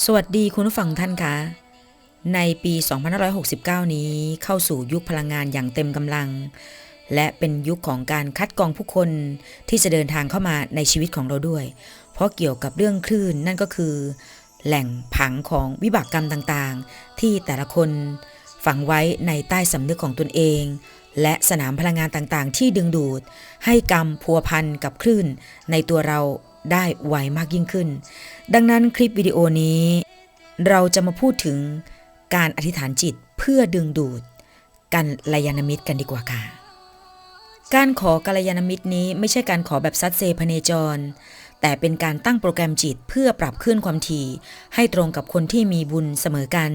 สวัสดีคุณผู้ฟังท่านคะ ในปี 2569 นี้เข้าสู่ยุคพลังงานอย่างเต็มกำลัง และเป็นยุคของการคัดกรองผู้คนที่จะเดินทางเข้ามาในชีวิตของเราด้วย เพราะเกี่ยวกับเรื่องคลื่นนั่นก็คือ แหล่งผังของวิบากกรรมต่างๆ ที่แต่ละคนฝังไว้ในใต้สำนึกของตนเอง และสนามพลังงานต่างๆ ที่ดึงดูด ให้กรรมพัวพันกับคลื่นในตัวเรา ได้ไวมากยิ่งขึ้น ดังนั้นคลิปวิดีโอนี้ เราจะมาพูดถึงการอธิษฐานจิตเพื่อดึงดูดกันลยานมิตรกันดีกว่าค่ะ การขอกัลยาณมิตรนี้ไม่ใช่การขอแบบซัดเซพเนจร แต่เป็นการตั้งโปรแกรมจิตเพื่อปรับขึ้นความถี่ ให้ตรงกับคนที่มีบุญเสมอกัน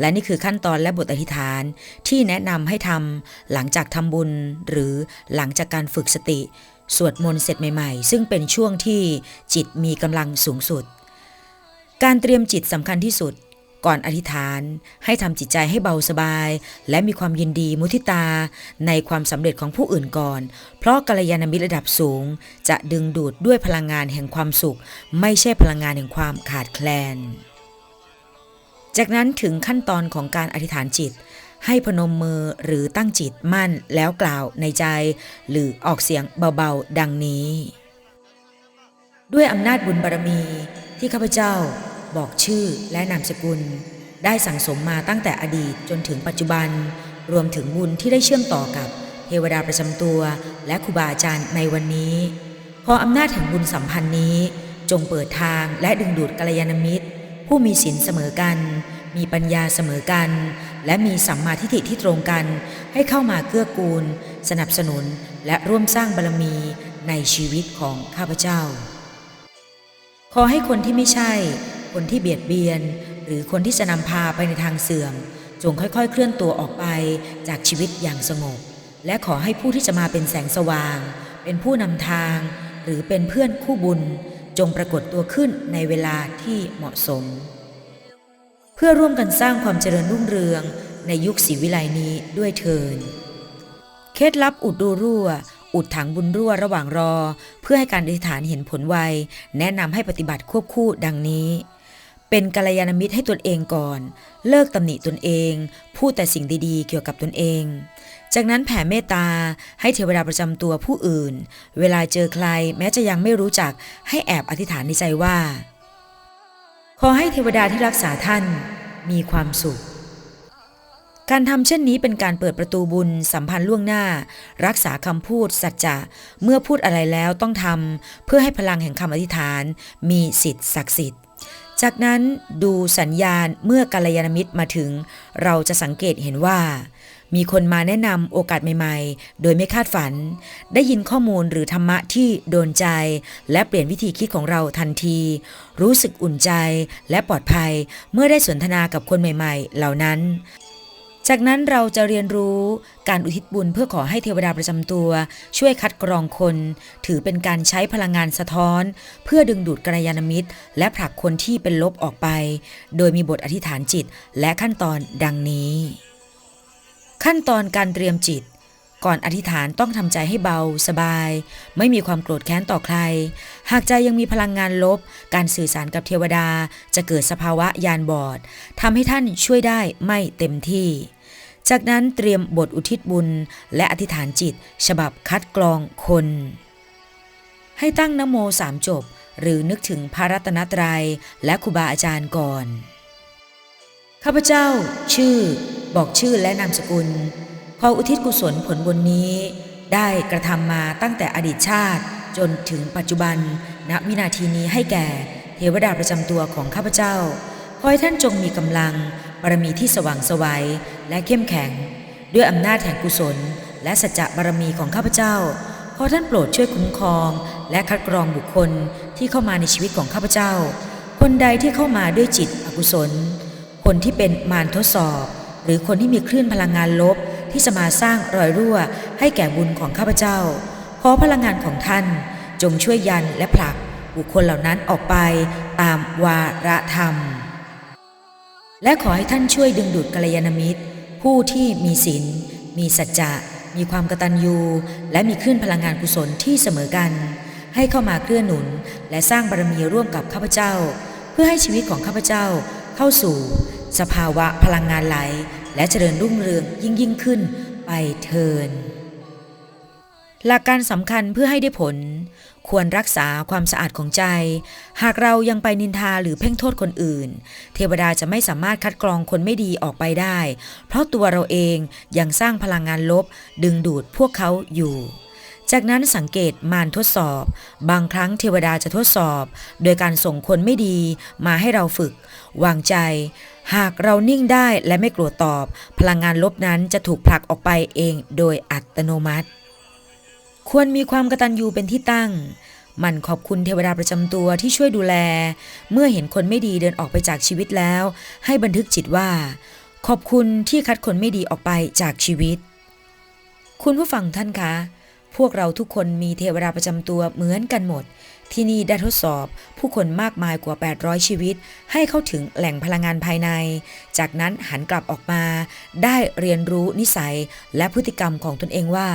และนี่คือขั้นตอนและบทอธิษฐานที่แนะนำให้ทำหลังจากทำบุญ หรือหลังจากการฝึกสติ สวดมนต์เสร็จใหม่ๆ ซึ่งเป็นช่วงที่จิตมีกำลังสูงสุด การเตรียมจิตสำคัญที่สุด ก่อนอธิษฐานให้ทำจิตใจให้เบาสบาย และมีความยินดีมุทิตา ในความสำเร็จของผู้อื่นก่อน เพราะกัลยาณมิตรระดับสูง จะดึงดูดด้วยพลังงานแห่งความสุข ไม่ใช่พลังงานแห่งความขาดแคลน จากนั้นถึงขั้นตอนของการอธิษฐานจิต ให้พนมมือหรือตั้งจิตมั่นแล้วกล่าวในใจ หรือออกเสียงเบาๆ ดังนี้ ด้วยอำนาจบุญบารมีที่ข้าพเจ้าบอกชื่อและนามสกุล ได้สั่งสมมาตั้งแต่อดีตจนถึงปัจจุบัน รวมถึงบุญที่ได้เชื่อมต่อกับเทวดาประจำตัวและครูบาอาจารย์ในวันนี้ พออำนาจแห่งบุญสัมพันธ์นี้ จงเปิดทางและดึงดูดกัลยาณมิตร ผู้มีศีลเสมอกัน มีปัญญาเสมอกัน และมีสัมมาทิฏฐิที่ตรงกัน ให้เข้ามาเกื้อกูล สนับสนุนและร่วมสร้างบารมีในชีวิตของข้าพเจ้า ขอให้คนที่ไม่ใช่ คนที่เบียดเบียน หรือคนที่จะนำพาไปในทางเสื่อม จงค่อยๆ เคลื่อนตัวออกไปจากชีวิตอย่างสงบ และขอให้ผู้ที่จะมาเป็นแสงสว่าง เป็นผู้นำทาง หรือเป็นเพื่อนคู่บุญ จงปรากฏตัวขึ้นในเวลาที่เหมาะสม เพื่อร่วมกันสร้างความเจริญรุ่งเรืองในยุคศรีวิไลนี้ด้วยเทินเคล็ดลับอุดรูรั่ว อุดถังบุญรั่วระหว่างรอ เพื่อให้การอธิษฐานเห็นผลไว แนะนำให้ปฏิบัติควบคู่ดังนี้ เป็นกัลยาณมิตรให้ตนเองก่อน เลิกตำหนิตนเอง พูดแต่สิ่งดีๆ เกี่ยวกับตนเอง จากนั้นแผ่เมตตาให้เทวดาประจำตัวผู้อื่น เวลาเจอใครแม้จะยังไม่รู้จักให้แอบอธิษฐานในใจว่า อให้เทวดาที่รักษาท่านมีความสุข การทำเช่นนี้เป็นการเปิดประตูบุญสัมพันธ์ล่วงหน้า รักษาคำพูดสัจจะเมื่อพูดอะไรแล้วต้องทำเพื่อให้พลังแห่งคำอธิษฐาน มีสิทธิ์ศักดิ์สิทธิ์ จากนั้นดูสัญญาณเมื่อกัลยาณมิตรมาถึง เราจะสังเกตเห็นว่า มีคนมาแนะนำโอกาสใหม่ๆ โดยไม่คาดฝัน ได้ยินข้อมูลหรือธรรมะที่โดนใจ และเปลี่ยนวิธีคิดของเราทันที รู้สึกอุ่นใจและปลอดภัยเมื่อได้สนทนากับคนใหม่ๆ เหล่านั้นจากนั้นเราจะเรียนรู้การอุทิศบุญเพื่อขอให้เทวดาประจำตัว ช่วยคัดกรองคน ถือเป็นการใช้พลังงานสะท้อน เพื่อดึงดูดกัลยาณมิตร และผลักคนที่เป็นลบออกไป โดยมีบทอธิษฐานจิตและขั้นตอนดังนี้ ขั้นตอนการเตรียมจิต ก่อนอธิษฐานต้องทำใจให้เบา สบาย ไม่มีความโกรธแค้นต่อใคร หากใจยังมีพลังงานลบ การสื่อสารกับเทวดา จะเกิดสภาวะยานบอดทำให้ท่านช่วยได้ไม่เต็มที่ จากนั้นเตรียมบทอุทิศบุญ และอธิษฐานจิต ฉบับคัดกรองคน ให้ตั้งนโมสามจบ หรือนึกถึงพระรัตนตรัยและครูบาอาจารย์ก่อนข้าพเจ้า ชื่อ บอกชื่อและนามสกุลขออุทิศกุศลผลบุญนี้ ได้กระทำมาตั้งแต่อดีตชาติ จนถึงปัจจุบัน ณวินาทีนี้ให้แก่ เทวดาประจำตัวของข้าพเจ้า ขอให้ท่านจงมีกำลังบารมีที่สว่างไสวัยและเข้มแข็ง ด้วยอำนาจแห่งกุศล และสัจจะบารมีของข้าพเจ้าขอท่านโปรดช่วยคุ้มครอง และคัดกรองบุคคลที่เข้ามาในชีวิตของข้าพเจ้า คนใดที่เข้ามาด้วยจิตอกุศล คนที่เป็นมารทดสอบ หรือคนที่มีคลื่นพลังงานลบที่จะมาสร้างรอยรั่วให้แก่บุญของข้าพเจ้า ขอพลังงานของท่านจงช่วยยันและผลักบุคคลเหล่านั้นออกไปตามวาระธรรม และขอให้ท่านช่วยดึงดูดกัลยาณมิตร ผู้ที่มีศีลมีสัจจะ มีความกตัญญู และมีคลื่นพลังงานกุศลที่เสมอกัน ให้เข้ามาเกื้อนหนุน และสร้างบารมีร่วมกับข้าพเจ้า เพื่อให้ชีวิตของข้าพเจ้าเข้าสู่ สภาวะพลังงานไหล และเจริญรุ่งเรืองยิ่งยิ่งขึ้นไปเทิน หลักการสำคัญเพื่อให้ได้ผล ควรรักษาความสะอาดของใจ หากเรายังไปนินทาหรือเพ่งโทษคนอื่น เทวดาจะไม่สามารถคัดกรองคนไม่ดีออกไปได้ เพราะตัวเราเองยังสร้างพลังงานลบดึงดูดพวกเขาอยู่ จากนั้นสังเกตมารทดสอบ บางครั้งเทวดาจะทดสอบ โดยการส่งคนไม่ดีมาให้เราฝึก วางใจ หากเรานิ่งได้และไม่กลัวตอบ พลังงานลบนั้นจะถูกผลักออกไปเองโดยอัตโนมัติ ควรมีความกตัญญูเป็นที่ตั้งมันขอบคุณเทวดาประจำตัวที่ช่วยดูแล เมื่อเห็นคนไม่ดีเดินออกไปจากชีวิตแล้ว ให้บันทึกจิตว่า ขอบคุณที่คัดคนไม่ดีออกไปจากชีวิต คุณผู้ฟังท่านคะ พวกเราทุกคนมีเทวดาประจำตัวเหมือนกันหมด ที่นี่ได้ทดสอบผู้คนมากมายกว่า 800 ชีวิต ให้เข้าถึงแหล่งพลังงานภายใน จากนั้นหันกลับออกมา ได้เรียนรู้นิสัยและพฤติกรรมของตนเองว่า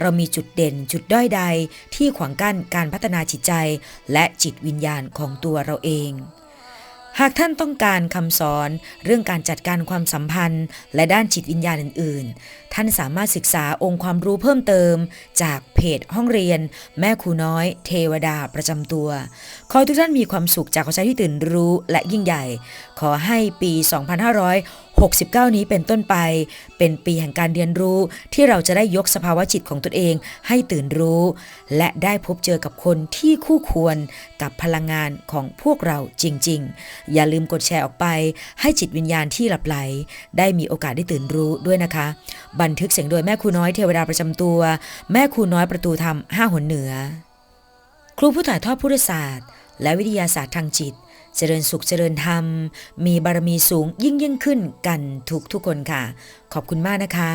เรามีจุดเด่นจุดด้อยใด ที่ขวางกั้นการพัฒนาจิตใจ และจิตวิญญาณของตัวเราเอง หากท่านต้องการคำสอนเรื่องการจัดการความสัมพันธ์ และด้านจิตวิญญาณอื่น ๆ ท่านสามารถศึกษาองค์ความรู้เพิ่มเติม จากเพจห้องเรียน แม่ครูน้อย เทวดาประจำตัว ขอทุกท่านมีความสุขจากข้อใจที่ตื่นรู้และยิ่งใหญ่ ขอให้ปี 2500 69 นี้เป็นต้นไป เป็นปีแห่งการเรียนรู้ที่เราจะได้ยกสภาวะจิตของตนเองให้ตื่นรู้ และได้พบเจอกับคนที่คู่ควรกับพลังงานของพวกเราจริง ๆ อย่าลืมกดแชร์ออกไป ให้จิตวิญญาณที่หลับไหล ได้มีโอกาสได้ตื่นรู้ด้วยนะคะ บันทึกเสียงโดยแม่ครูน้อยเทวดาประจำตัว แม่ครูน้อยประตูธรรมห้าหนเหนือ ครูผู้ถ่ายทอดพุทธศาสตร์ และวิทยาศาสตร์ทางจิต เจริญสุขเจริญธรรม มีบารมีสูงยิ่งยิ่งขึ้นกันทุกทุกคนค่ะ ขอบคุณมากนะคะ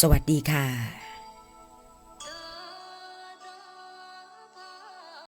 สวัสดีค่ะ